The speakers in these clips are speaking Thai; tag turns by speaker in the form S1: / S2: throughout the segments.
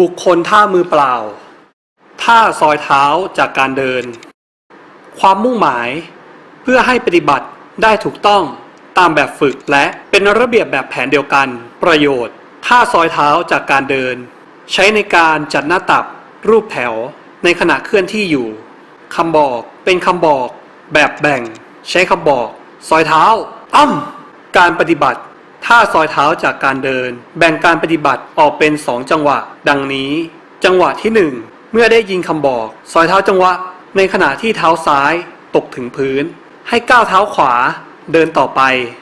S1: บุคคลท่ามือเปล่า ท่าซอยเท้าจากการเดิน ความมุ่งหมายเพื่อให้ปฏิบัติได้ถูกต้องตามแบบฝึกและเป็นระเบียบแบบแผนเดียวกัน ประโยชน์ ท่าซอยเท้าจากการเดิน ใช้ในการจัดหน้าตับ รูปแถว ในขณะเคลื่อนที่อยู่คำบอกเป็นคำบอก แบบแบ่ง ใช้คำบอก ซอยเท้าอ้ำการปฏิบัติ ท่าซอยเท้าจากการเดิน แบ่งการปฏิบัติออกเป็นสองจังหวะ ดังนี้ จังหวะที่หนึ่งเมื่อได้ยินคำบอก ซอยเท้าจังหวะ ในขณะที่เท้าซ้ายตกถึงพื้น ให้ก้าวเท้าขวาเดินต่อไป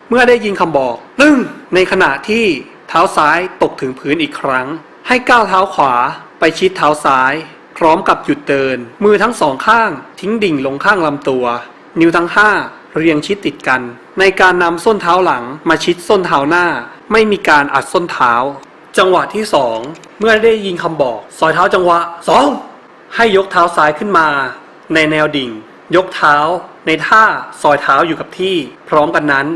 S1: เมื่อได้ยินคำบอกตึ้งในขณะที่เท้าซ้ายตกถึงพื้นอีกครั้ง ให้ก้าวเท้าขวาไปชิดเท้าซ้าย พร้อมกับหยุดเดิน มือทั้งสองข้าง ทิ้งดิ่งลงข้างลำตัว นิ้วทั้งห้า เรียงชิดติดกัน ในการนำส้นเท้าหลังมาชิดส้นเท้าหน้า ไม่มีการอัดส้นเท้า จังหวะที่สองเมื่อได้ยินคำบอกซอยเท้าจังหวะสองให้ยกเท้าซ้ายขึ้นมา ในแนวดิ่ง ยกเท้า ในท่าซอยเท้าอยู่กับที่ พร้อมกันนั้น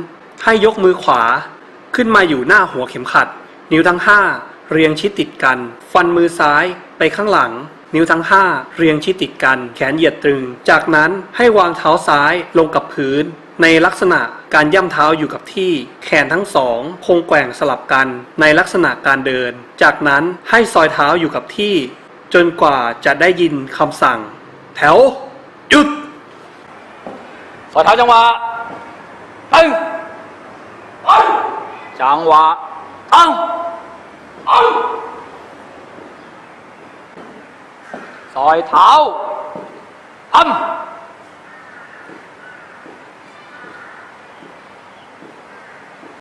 S1: ให้ยกมือขวา ขึ้นมาอยู่หน้าหัวเข็มขัด นิ้วทั้งห้าเรียงชิดติดกัน ฟันมือซ้ายไปข้างหลัง นิ้วทั้งห้าเรียงชิดติดกัน แขนเหยียดตรึง จากนั้นให้วางเท้าซ้ายลงกับพื้น ในลักษณะการย่ำเท้าอยู่กับที่ แขนทั้งสองคงแกว่งสลับกันในลักษณะการเดิน จากนั้นให้ซอยเท้าอยู่กับที่ จนกว่าจะได้ยินคำสั่ง แถวหยุด
S2: ซอยเท้าจังหวะตึงจังหวะตั้ง ซอยเท้าทำ